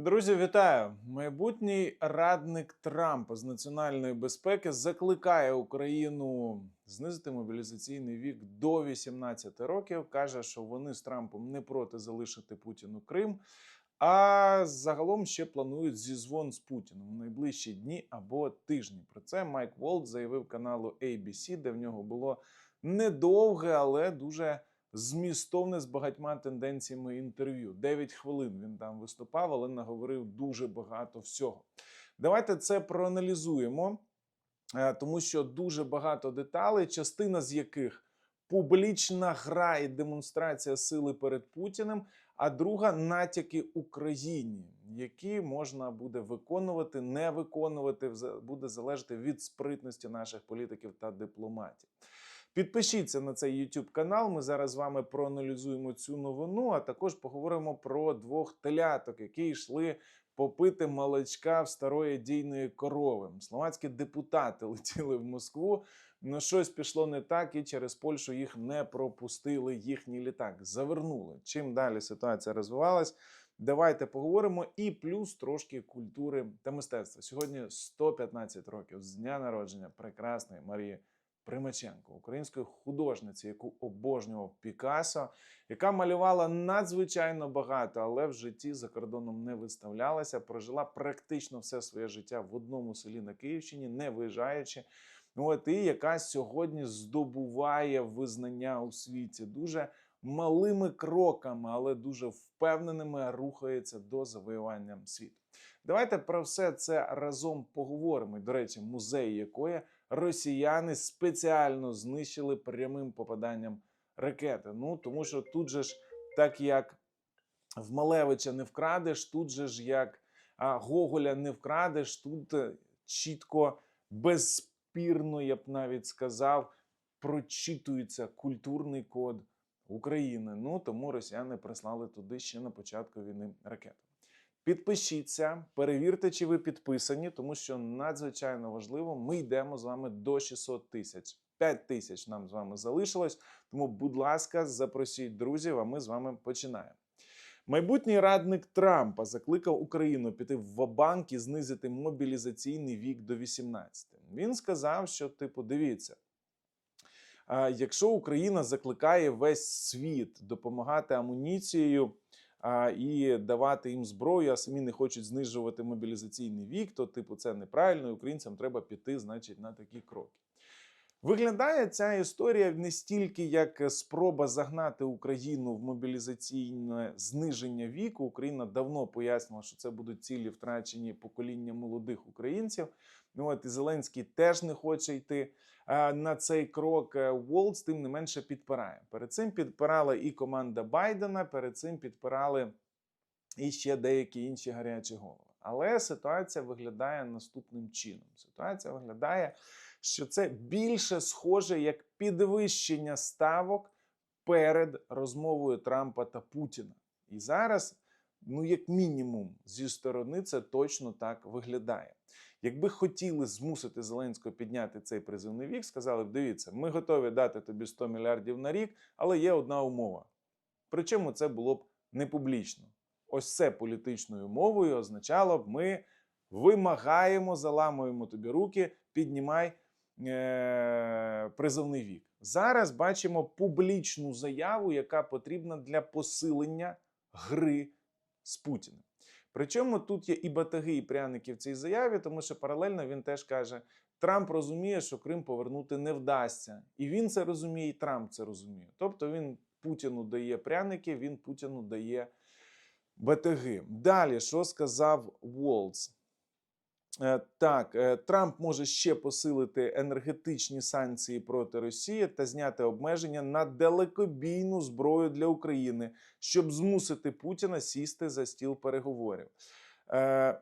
Друзі, вітаю! Майбутній радник Трампа з національної безпеки закликає Україну знизити мобілізаційний вік до 18 років. каже, що вони з Трампом не проти залишити Путіну Крим. А загалом ще планують зізвон з Путіним в найближчі дні або тижні. Про це Майк Волт заявив каналу ABC, де в нього було недовге, але дуже змістовне з багатьма тенденціями інтерв'ю. 9 хвилин він там виступав, але наговорив дуже багато всього. Давайте це проаналізуємо, е, тому що дуже багато деталей, частина з яких публічна гра і демонстрація сили перед Путіним, а друга натяки Україні, які можна буде виконувати, не виконувати, буде залежати від спритності наших політиків та дипломатів. Підпишіться на цей YouTube канал. Ми зараз з вами проаналізуємо цю новину, а також поговоримо про двох теляток, які йшли попити молочка в старої дійної корови. Словацькі депутати летіли в Москву. Ну, щось пішло не так, і через Польщу їх не пропустили. Їхній літак завернули. Чим далі ситуація розвивалась? Давайте поговоримо і плюс трошки культури та мистецтва. Сьогодні 115 років з дня народження прекрасної Марії Примаченко, української художниці, яку обожнював Пікассо, яка малювала надзвичайно багато, але в житті за кордоном не виставлялася. Прожила практично все своє життя в одному селі на Київщині, не виїжджаючи. От і яка сьогодні здобуває визнання у світі дуже малими кроками, але дуже впевненими рухається до завоювання світу. Давайте про все це разом поговоримо. До речі, музей якої росіяни спеціально знищили прямим попаданням ракети. Ну тому що тут же ж, так як в Малевича не вкрадеш, тут же ж як а, Гоголя не вкрадеш, тут е, чітко, безспірно, я б навіть сказав, прочитується культурний код України. Ну тому росіяни прислали туди ще на початку війни ракети. Підпишіться, перевірте, чи ви підписані, тому що надзвичайно важливо. Ми йдемо з вами до 600 тисяч. 5 тисяч нам з вами залишилось. Тому, будь ласка, запросіть друзів, а ми з вами починаємо. Майбутній радник Трампа закликав Україну піти в вабанк і знизити мобілізаційний вік до 18. Він сказав, що, типу, дивіться, якщо Україна закликає весь світ допомагати амуніцією і давати їм зброю, а самі не хочуть знижувати мобілізаційний вік, то типу це неправильно. і Українцям треба піти, значить, на такі кроки. Виглядає ця історія не стільки як спроба загнати Україну в мобілізаційне зниження віку. Україна давно пояснила, що це будуть цілі втрачені покоління молодих українців. Ну от і Зеленський теж не хоче йти а, на цей крок. Е, Волц тим не менше підпирає. Перед цим підпирала і команда Байдена, перед цим підпирали і ще деякі інші гарячі голови. Але ситуація виглядає наступним чином. Ситуація виглядає, що це більше схоже як підвищення ставок перед розмовою Трампа та Путіна. І зараз, ну як мінімум, зі сторони це точно так виглядає. Якби хотіли змусити Зеленського підняти цей призивний вік, сказали б: дивіться, ми готові дати тобі 100 мільярдів на рік, але є одна умова. Причому це було б не публічно. Ось це політичною мовою означало б, ми вимагаємо, заламуємо тобі руки, піднімай е- призовний вік. Зараз бачимо публічну заяву, яка потрібна для посилення гри з Путіним. Причому тут є і батаги, і пряники в цій заяві, тому що паралельно він теж каже: Трамп розуміє, що Крим повернути не вдасться. І він це розуміє, і Трамп це розуміє. Тобто він Путіну дає пряники, він Путіну дає батаги. Далі, що сказав Волц? Е, Так, е, Трамп може ще посилити енергетичні санкції проти Росії та зняти обмеження на далекобійну зброю для України, щоб змусити Путіна сісти за стіл переговорів. Е,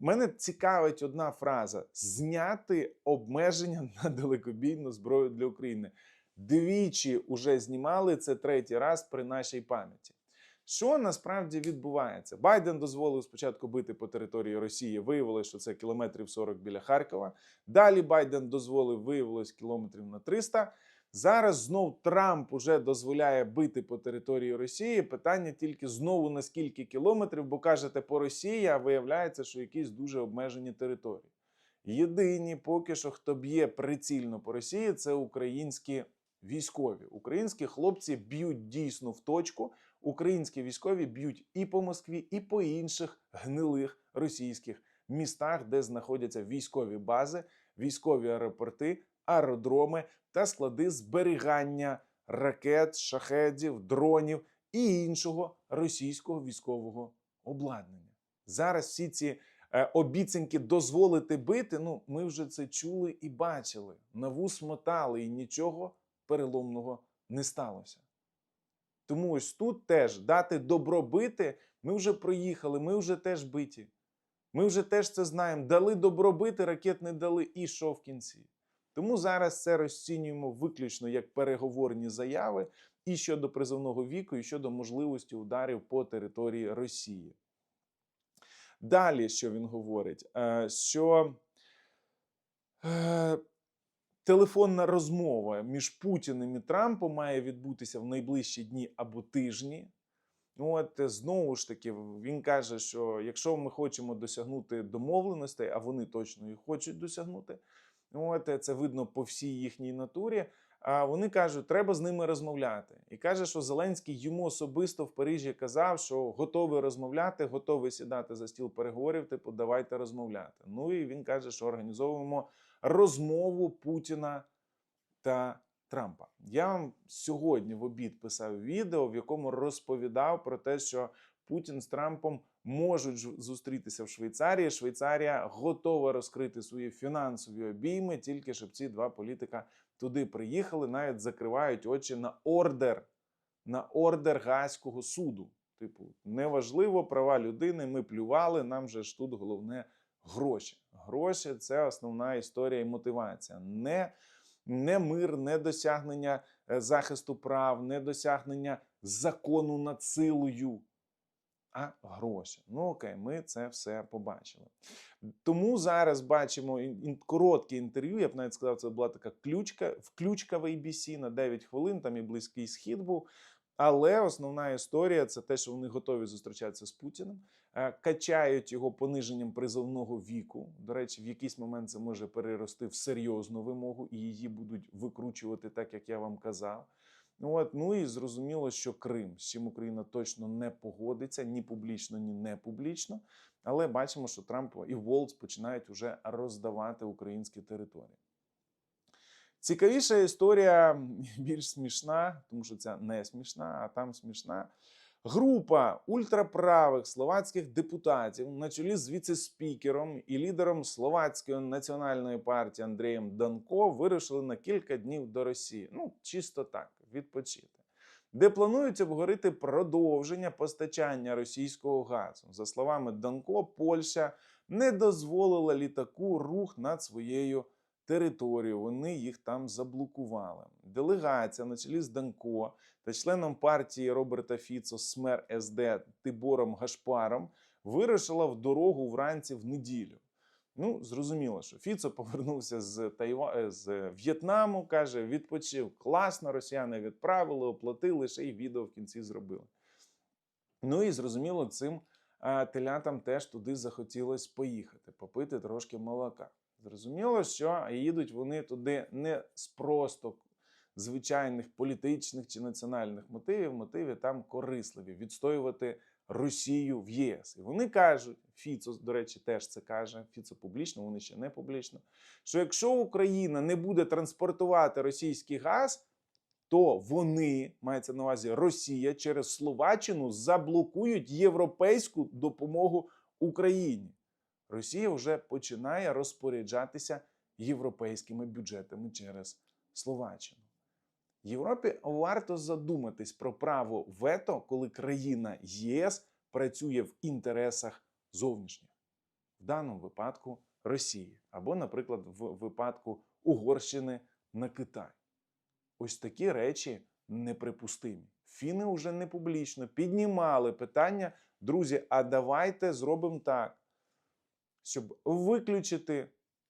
Мене цікавить одна фраза: зняти обмеження на далекобійну зброю для України. Двічі вже знімали це третій раз при нашій пам'яті. Що насправді відбувається? Байден дозволив спочатку бити по території Росії. Виявилося, що це кілометрів 40 біля Харкова. Далі Байден дозволив, виявилось кілометрів на 300. Зараз знов Трамп уже дозволяє бити по території Росії. Питання тільки знову на скільки кілометрів, бо кажете по Росії, а виявляється, що якісь дуже обмежені території. Єдині поки що, хто б'є прицільно по Росії, це українські військові. Українські хлопці б'ють дійсно в точку. Українські військові б'ють і по Москві, і по інших гнилих російських містах, де знаходяться військові бази, військові аеропорти, аеродроми та склади зберігання ракет, шахедів, дронів і іншого російського військового обладнання. Зараз всі ці е, обіцянки дозволити бити. Ну, ми вже це чули і бачили. На вус мотали, і нічого переломного не сталося. Тому ось тут теж дати добро бити. Ми вже проїхали, ми вже теж биті. Ми вже теж це знаємо. Дали добро бити, ракет не дали, і що в кінці. Тому зараз це розцінюємо виключно як переговорні заяви і щодо призовного віку, і щодо можливості ударів по території Росії. Далі, що він говорить? Е, Що е, телефонна розмова між Путіним і Трампом має відбутися в найближчі дні або тижні. От е, знову ж таки, він каже, що якщо ми хочемо досягнути домовленостей, а вони точно їх хочуть досягнути, от це видно по всій їхній натурі. А вони кажуть, треба з ними розмовляти. І каже, що Зеленський йому особисто в Парижі казав, що готовий розмовляти, готовий сідати за стіл переговорів. Типу, давайте розмовляти. Ну і він каже, що організовуємо розмову Путіна та Трампа. Я вам сьогодні в обід писав відео, в якому розповідав про те, що Путін з Трампом можуть зустрітися в Швейцарії. Швейцарія готова розкрити свої фінансові обійми, тільки щоб ці два політика туди приїхали, навіть закривають очі на ордер, на ордер Гаазького суду. Типу, неважливо права людини, ми плювали, нам же ж тут головне гроші. Гроші це основна історія і мотивація. Не, не мир, не досягнення е, захисту прав, не досягнення закону над силою, а гроші. Ну окей, ми це все побачили. Тому зараз бачимо коротке інтерв'ю. Я б навіть сказав, це була така ключка, включка в ABC на 9 хвилин. Там і близький схід був. Але основна історія це те, що вони готові зустрічатися з Путіним, е, качають його пониженням призовного віку. До речі, в якийсь момент це може перерости в серйозну вимогу, і її будуть викручувати, так як я вам казав. Ну, От, ну і зрозуміло, що Крим, з чим Україна точно не погодиться ні публічно, ні не публічно. Але бачимо, що Трамп і Волц починають уже роздавати українські території. Цікавіша історія більш смішна, тому що ця не смішна, а там смішна. Група ультраправих словацьких депутатів на чолі з віце-спікером і лідером Словацької національної партії Андрієм Данко вирушили на кілька днів до Росії. Ну, чисто так, відпочити. Де планують обговорити продовження постачання російського газу. За словами Данко, Польща не дозволила літаку рух над своєю територією. Вони їх там заблокували. Делегація на чолі з Данко та членом партії Роберта Фіцо Смер СД Тибором Гашпаром вирушила в дорогу вранці в неділю. Ну, зрозуміло, що Фіцо повернувся з Тайва... е, з В'єтнаму, каже, відпочив класно, росіяни відправили, оплатили, ще й відео в кінці зробили. Ну і зрозуміло, цим телятам теж туди захотілося поїхати, попити трошки молока. Зрозуміло, що їдуть вони туди не з просто звичайних політичних чи національних мотивів. Мотиви там корисливі відстоювати Росію в ЄС. І вони кажуть, Фіцо, до речі, теж це каже. Фіцо публічно, вони ще не публічно. Що якщо Україна не буде транспортувати російський газ, то вони мається на увазі Росія через Словаччину заблокують європейську допомогу Україні. Росія вже починає розпоряджатися європейськими бюджетами через Словаччину. Європі варто задуматись про право вето, коли країна ЄС працює в інтересах зовнішніх, в даному випадку Росії, або, наприклад, в випадку Угорщини на Китай. Ось такі речі неприпустимі. Фіни вже не публічно піднімали питання, друзі, а давайте зробимо так, щоб виключити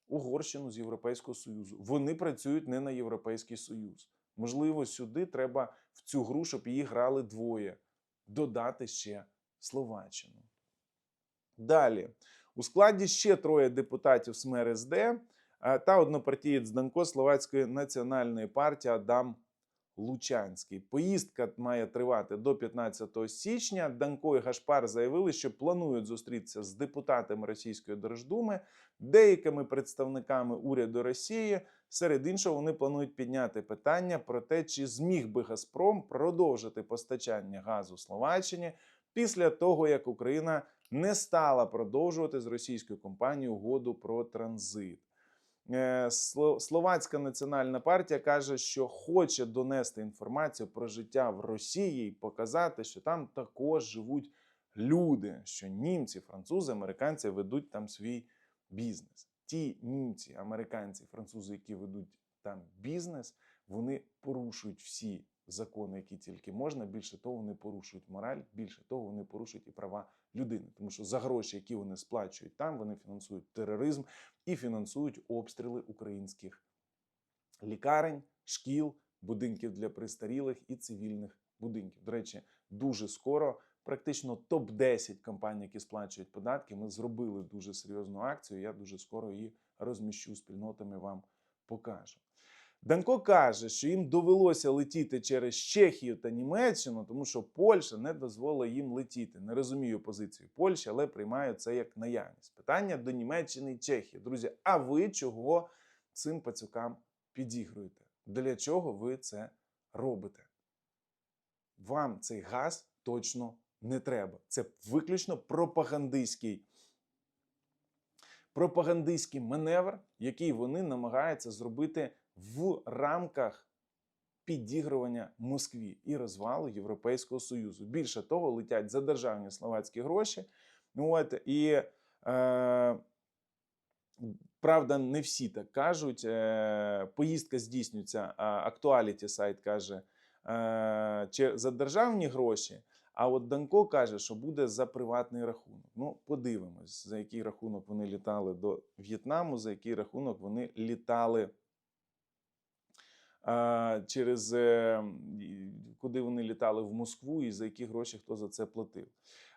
Угорщину з Європейського Союзу. Вони працюють не на Європейський Союз. Можливо, сюди треба в цю гру, щоб її грали двоє, додати ще Словаччину. Далі. У складі ще троє депутатів СМЕРСД е, та однопартієць Данко Словацької національної партії Адам Лучанський. Поїздка має тривати до 15 січня. Данко і Гашпар заявили, що планують зустрітися з депутатами Російської Держдуми, деякими представниками уряду Росії. Серед іншого, вони планують підняти питання про те, чи зміг би Газпром продовжити постачання газу Словаччині після того, як Україна не стала продовжувати з російською компанією угоду про транзит. Е, Сло- Словацька національна партія каже, що хоче донести інформацію про життя в Росії і показати, що там також живуть люди, що німці, французи, американці ведуть там свій бізнес. Ті німці, американці, французи, які ведуть там бізнес, вони порушують всі закони, які тільки можна. Більше того, вони порушують мораль, більше того, вони порушують і права людини, тому що за гроші, які вони сплачують там, вони фінансують тероризм і фінансують обстріли українських лікарень, шкіл, будинків для престарілих і цивільних будинків. До речі, дуже скоро. Практично топ 10 компаній, які сплачують податки, ми зробили дуже серйозну акцію. Я дуже скоро її розміщу спільнотами. Вам покажу. Данко каже, що їм довелося летіти через Чехію та Німеччину, тому що Польща не дозволила їм летіти. Не розумію позицію Польщі, але приймаю це як наявність. Питання до Німеччини і Чехії. Друзі, а ви чого цим пацюкам підігруєте? Для чого ви це робите? Вам цей газ точно не треба. Це виключно пропагандистський пропагандистський маневр, який вони намагаються зробити в рамках підігрування Москві і розвалу Європейського Союзу. Більше того, летять за державні словацькі гроші. От, і е, правда, не всі так кажуть. Е, поїздка здійснюється, актуаліті сайт каже, е, за державні гроші. А от Данко каже, що буде за приватний рахунок. Ну, подивимось, за який рахунок вони літали до В'єтнаму, за який рахунок вони літали через е, куди вони літали в Москву і за які гроші хто за це платив.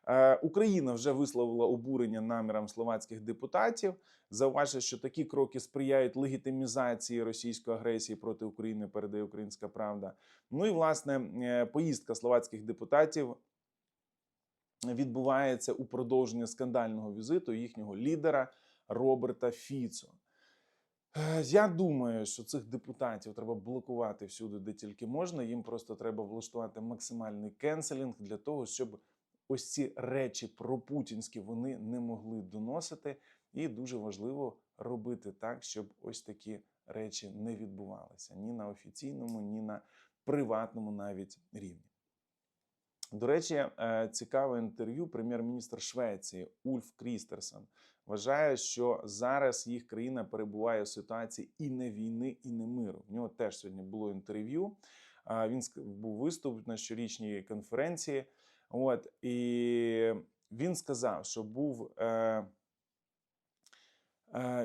Е, Україна вже висловила обурення намірам словацьких депутатів. Зауважує, що такі кроки сприяють легітимізації російської агресії проти України, передає Українська Правда. Ну і власне е, поїздка словацьких депутатів відбувається у продовження скандального візиту їхнього лідера Роберта Фіцо. Е, Я думаю, що цих депутатів треба блокувати всюди, де тільки можна. Їм просто треба влаштувати максимальний кенселінг для того, щоб ось ці речі пропутінські вони не могли доносити. І дуже важливо робити так, щоб ось такі речі не відбувалися ні на офіційному, ні на приватному навіть рівні. До речі, е, цікаве інтерв'ю. Прем'єр-міністр Швеції Ульф Крістерсон вважає, що зараз їх країна перебуває в ситуації і не війни, і не миру. В нього теж сьогодні було інтерв'ю. Він був виступ на щорічній конференції. От і він сказав, що був. Е,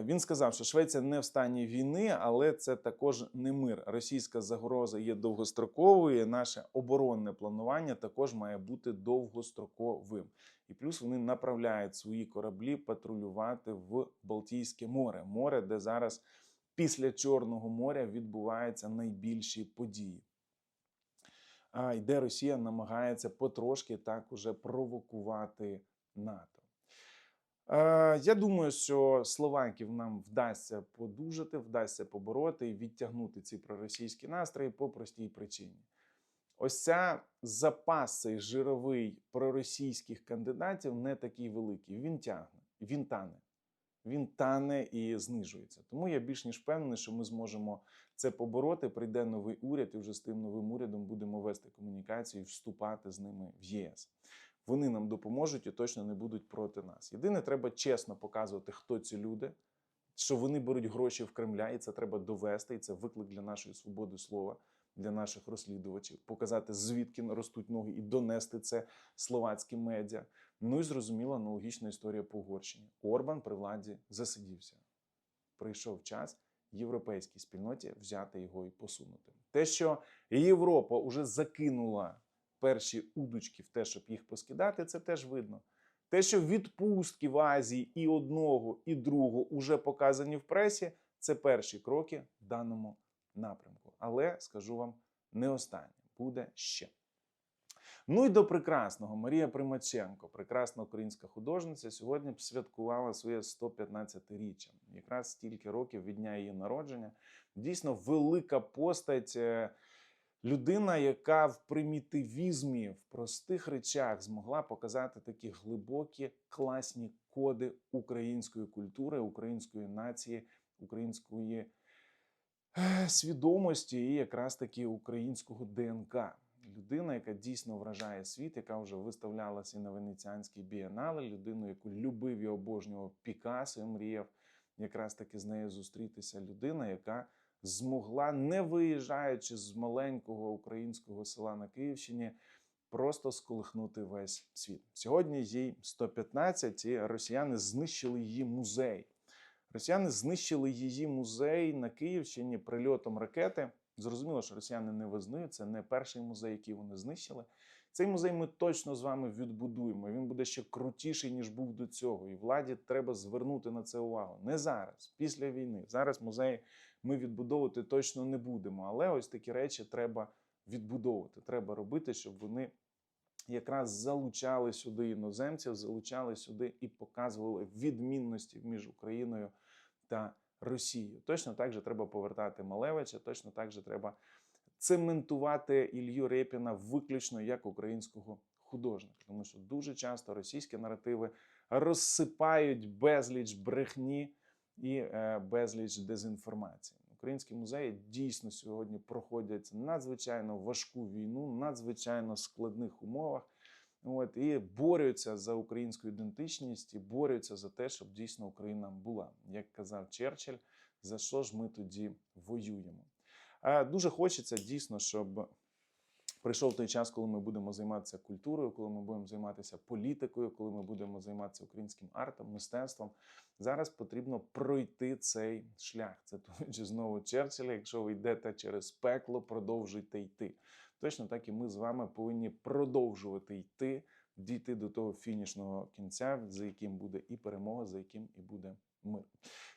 Він сказав, що Швеція не в стані війни, але це також не мир. Російська загроза є довгостроковою. Наше оборонне планування також має бути довгостроковим. І плюс вони направляють свої кораблі патрулювати в Балтійське море, море, де зараз після Чорного моря відбуваються найбільші події. А, і де Росія намагається потрошки так уже провокувати НАТО. Е, Я думаю, що словаків нам вдасться подужати, вдасться побороти і відтягнути ці проросійські настрої по простій причині. Ось ця запас цей жировий проросійських кандидатів не такий великий. Він тягне, він тане. Він тане і знижується. Тому я більш ніж впевнений, що ми зможемо це побороти. Прийде новий уряд, і вже з тим новим урядом будемо вести комунікацію і вступати з ними в ЄС. Вони нам допоможуть і точно не будуть проти нас. Єдине, треба чесно показувати, хто ці люди, що вони беруть гроші в Кремля, і це треба довести. І це виклик для нашої свободи слова, для наших розслідувачів, показати звідки ростуть ноги і донести це словацьким медіа. Ну і зрозуміла аналогічна історія по Угорщині. Орбан при владі засидівся. Прийшов час європейській спільноті взяти його і посунути. Те, що Європа вже закинула перші удочки в те, щоб їх поскидати, це теж видно. Те, що відпустки в Азії і одного, і другого вже показані в пресі, це перші кроки в даному напрямку. Але скажу вам, не останнє, буде ще. Ну і до прекрасного Марія Примаченко, прекрасна українська художниця, сьогодні б святкувала своє 115-річчя. Якраз стільки років від дня її народження. Дійсно велика постать. Людина, яка в примітивізмі, в простих речах змогла показати такі глибокі, класні коди української культури, української нації, української е, свідомості і якраз таки українського ДНК. Людина, яка дійсно вражає світ, яка вже виставлялася на венеціанській бієнале, людину, яку любив і обожнював Пікассо і мріяв якраз таки з нею зустрітися. Людина, яка змогла, не виїжджаючи з маленького українського села на Київщині, просто сколихнути весь світ. Сьогодні їй 115, і росіяни знищили її музей. Росіяни знищили її музей на Київщині прильотом ракети. Зрозуміло, що росіяни не визнають, це не перший музей, який вони знищили. Цей музей ми точно з вами відбудуємо. Він буде ще крутіший, ніж був до цього. І владі треба звернути на це увагу. Не зараз, після війни. Зараз музей ми відбудовувати точно не будемо. Але ось такі речі треба відбудовувати. Треба робити, щоб вони якраз залучали сюди іноземців, залучали сюди і показували відмінності між Україною та Росією. Точно так же треба повертати Малевича, точно так же треба цементувати Ілью Репіна виключно як українського художника, тому що дуже часто російські наративи розсипають безліч брехні і е, безліч дезінформації. Українські музеї дійсно сьогодні проходять надзвичайно важку війну, надзвичайно складних умовах. От і борються за українську ідентичність і борються за те, щоб дійсно Україна була. Як казав Черчилль, за що ж ми тоді воюємо? Дуже хочеться дійсно, щоб прийшов той час, коли ми будемо займатися культурою, коли ми будемо займатися політикою, коли ми будемо займатися українським артом, мистецтвом. Зараз потрібно пройти цей шлях. Це чи знову Черчилля, якщо ви йдете через пекло, продовжуйте йти. Точно так і ми з вами повинні продовжувати йти, дійти до того фінішного кінця, за яким буде і перемога, за яким і буде мир.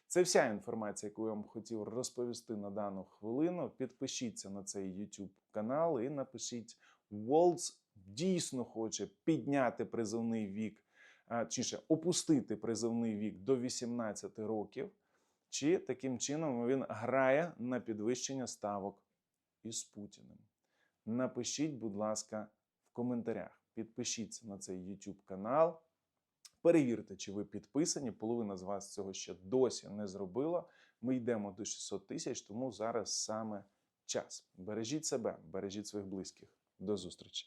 Це вся інформація, яку я вам хотів розповісти на дану хвилину. Підпишіться на цей YouTube канал і напишіть Волц дійсно хоче підняти призовний вік, чи ще опустити призовний вік до 18 років, чи таким чином він грає на підвищення ставок із Путіним. Напишіть, будь ласка, в коментарях. Підпишіться на цей YouTube канал. Перевірте, чи ви підписані. Половина з вас цього ще досі не зробила. Ми йдемо до 600 тисяч, тому зараз саме час. Бережіть себе, бережіть своїх близьких. До зустрічі!